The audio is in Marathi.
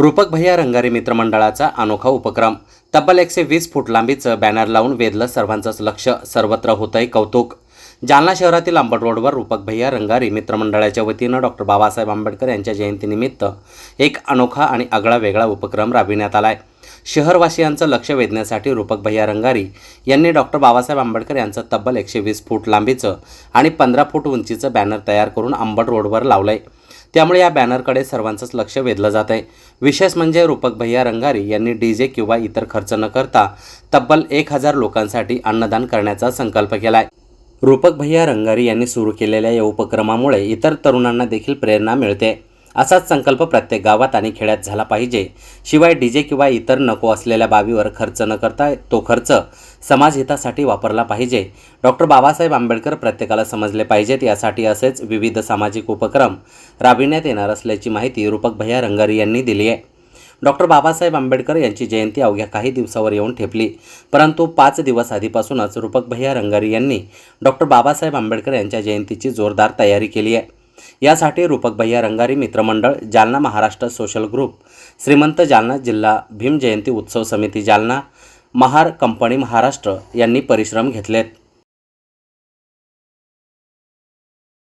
रूपक भैया रंगारी मित्रमंडळाचा अनोखा उपक्रम. तब्बल एकशे वीस फूट लांबीचं बॅनर लावून वेधलं सर्वांचंच लक्ष सर्वत्र होतंय कौतुक. जालना शहरातील आंबट रोडवर रूपक भैया रंगारी मित्रमंडळाच्या वतीनं डॉक्टर बाबासाहेब आंबेडकर यांच्या जयंतीनिमित्त एक अनोखा आणि आगळा वेगळा उपक्रम राबविण्यात आलाय. शहरवासियांचं लक्ष वेधण्यासाठी रूपक भैया रंगारी यांनी डॉक्टर बाबासाहेब आंबेडकर यांचं तब्बल एकशे वीस फूट लांबीचं आणि पंधरा फूट उंचीचं बॅनर तयार करून आंबट रोडवर लावलं आहे त्यामुळे या बॅनरकडे सर्वांचंच लक्ष वेधलं जात आहे विशेष म्हणजे रूपक भैया रंगारी यांनी डी जे किंवा इतर खर्च न करता तब्बल एक हजार लोकांसाठी अन्नदान करण्याचा संकल्प केलाय. रूपक भैया रंगारी यांनी सुरू केलेल्या या उपक्रमामुळे इतर तरुणांना देखील प्रेरणा मिळते. असाच संकल्प प्रत्येक गावात आणि खेड्यात झाला पाहिजे. शिवाय डी जे किंवा इतर नको असलेल्या बाबीवर खर्च न करता तो खर्च समाजहितासाठी वापरला पाहिजे. डॉक्टर बाबासाहेब आंबेडकर प्रत्येकाला समजले पाहिजेत यासाठी असेच विविध सामाजिक उपक्रम राबविण्यात येणार असल्याची माहिती रूपक भैया रंगारी यांनी दिली आहे. डॉक्टर बाबासाहेब आंबेडकर यांची जयंती अवघ्या काही दिवसावर येऊन ठेपली परंतु पाच दिवस आधीपासूनच रूपक भैया रंगारी यांनी डॉक्टर बाबासाहेब आंबेडकर यांच्या जयंतीची जोरदार तयारी केली आहे. यासाठी रूपक भैया रंगारी मित्रमंडळ जालना महाराष्ट्र सोशल ग्रुप श्रीमंत जालना जिल्हा भीम जयंती उत्सव समिती जालना महार कंपनी महाराष्ट्र यांनी परिश्रम घेतलेत.